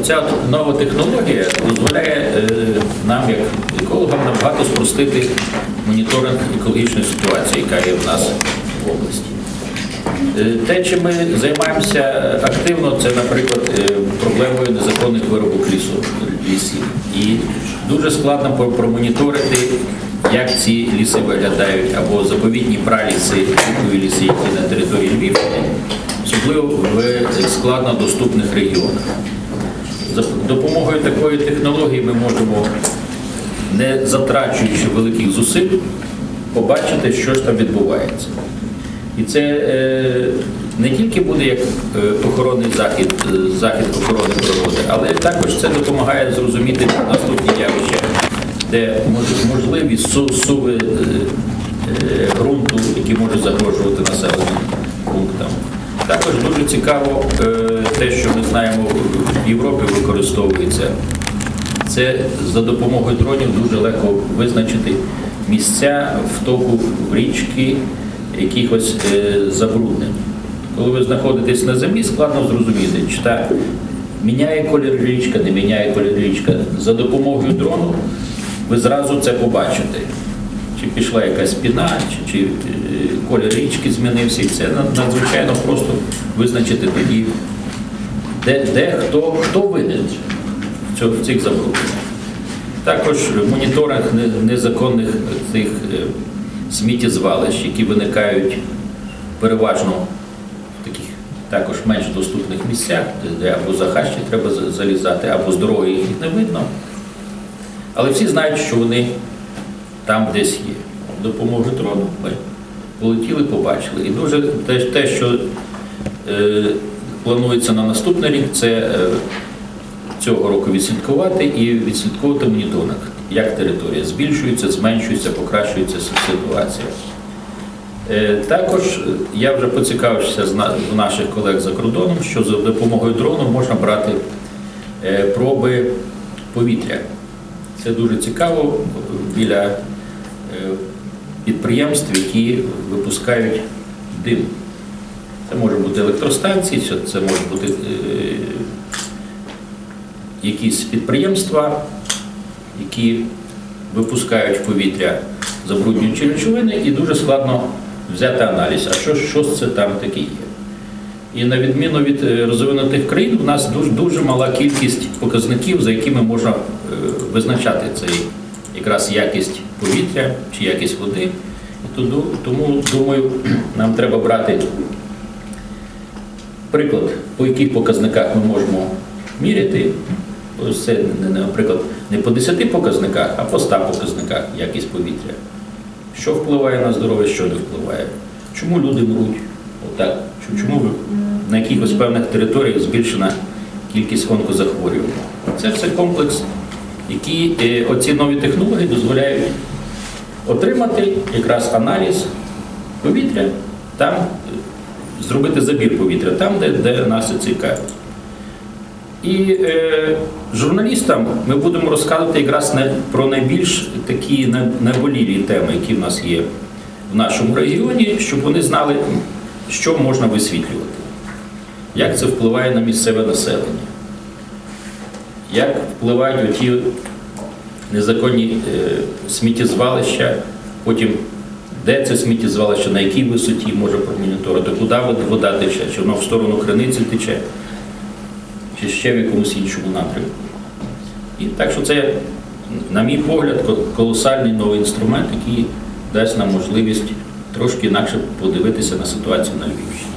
Оця нова технологія дозволяє е, нам, як екологам, набагато спростити моніторинг екологічної ситуації, яка є в нас в області. Е, Те, чим ми займаємося активно, це, наприклад, е, проблемою незаконних виробок лісу, лісів. І дуже складно промоніторити, як ці ліси виглядають, або заповідні праліси, лісові ліси, які на території Львівщини, особливо в складно доступних регіонах. За допомогою такої технології ми можемо, не затрачуючи великих зусиль, побачити, що ж там відбувається. І це е, не тільки буде як е, охоронний захід, е, захід охорони природи, але також це допомагає зрозуміти наступні явища, де мож- можливі суви е, е, ґрунту, які можуть загрожувати населеним пунктам. Також дуже цікаво е, те, що ми знаємо в Європі використовується. Це за допомогою дронів дуже легко визначити місця втоку річки якихось е, забруднень. Коли ви знаходитесь на землі, складно зрозуміти, чи та міняє колір річка, не міняє колір річка. За допомогою дрону ви зразу це побачите. Чи пішла якась піна, чи, чи е, колір річки змінився, і це надзвичайно просто визначити тоді, де, де хто, хто винен в цих забрудненнях. Також моніторинг незаконних цих е, сміттєзвалищ, які виникають переважно в таких також менш доступних місцях, де або за хащі треба залізати, або з дороги їх не видно. Але всі знають, що вони там десь є. Дрону ми полетіли, побачили. І дуже те, що е, планується на наступний рік, це е, цього року відслідкувати і відслідковувати моніторинг, як територія збільшується, зменшується, покращується ситуація. Е, Також е, я вже поцікавився в наших колег за кордоном, що за допомогою дрону можна брати е, проби повітря. Це дуже цікаво біля підприємств, які випускають дим. Це може бути електростанції, це- може бути е, якісь підприємства, які випускають в повітря забруднюючі речовини, і дуже складно взяти аналіз, а що, що це там таке є. І на відміну від е, розвинутих країн, у нас дуже, дуже мала кількість показників, за якими можна е, визначати цей якраз якість повітря чи якість води. Тому, думаю, нам треба брати приклад, по яких показниках ми можемо міряти. Це, наприклад, не по 10 показниках, а по 100 показниках якість повітря. Що впливає на здоров'я, що не впливає. Чому люди мруть? Отак. Чому на якихось певних територіях збільшена кількість онкозахворювань? Це все комплекс, який е, оці нові технології дозволяють отримати якраз аналіз повітря, там е, зробити забір повітря, там, де, де нас цікавить. І е, журналістам ми будемо розказувати якраз не, про найбільш такі на- наболілі теми, які в нас є в нашому регіоні, щоб вони знали, що можна висвітлювати, як це впливає на місцеве населення, як впливають оті незаконні е, сміттєзвалища, потім де це сміттєзвалище, на якій висоті може промоніторити, куди вода тече, чи воно в сторону криниці тече чи ще в якомусь іншому напрямку. І так що це, на мій погляд, колосальний новий інструмент, який дасть нам можливість трошки інакше подивитися на ситуацію на Львівщині.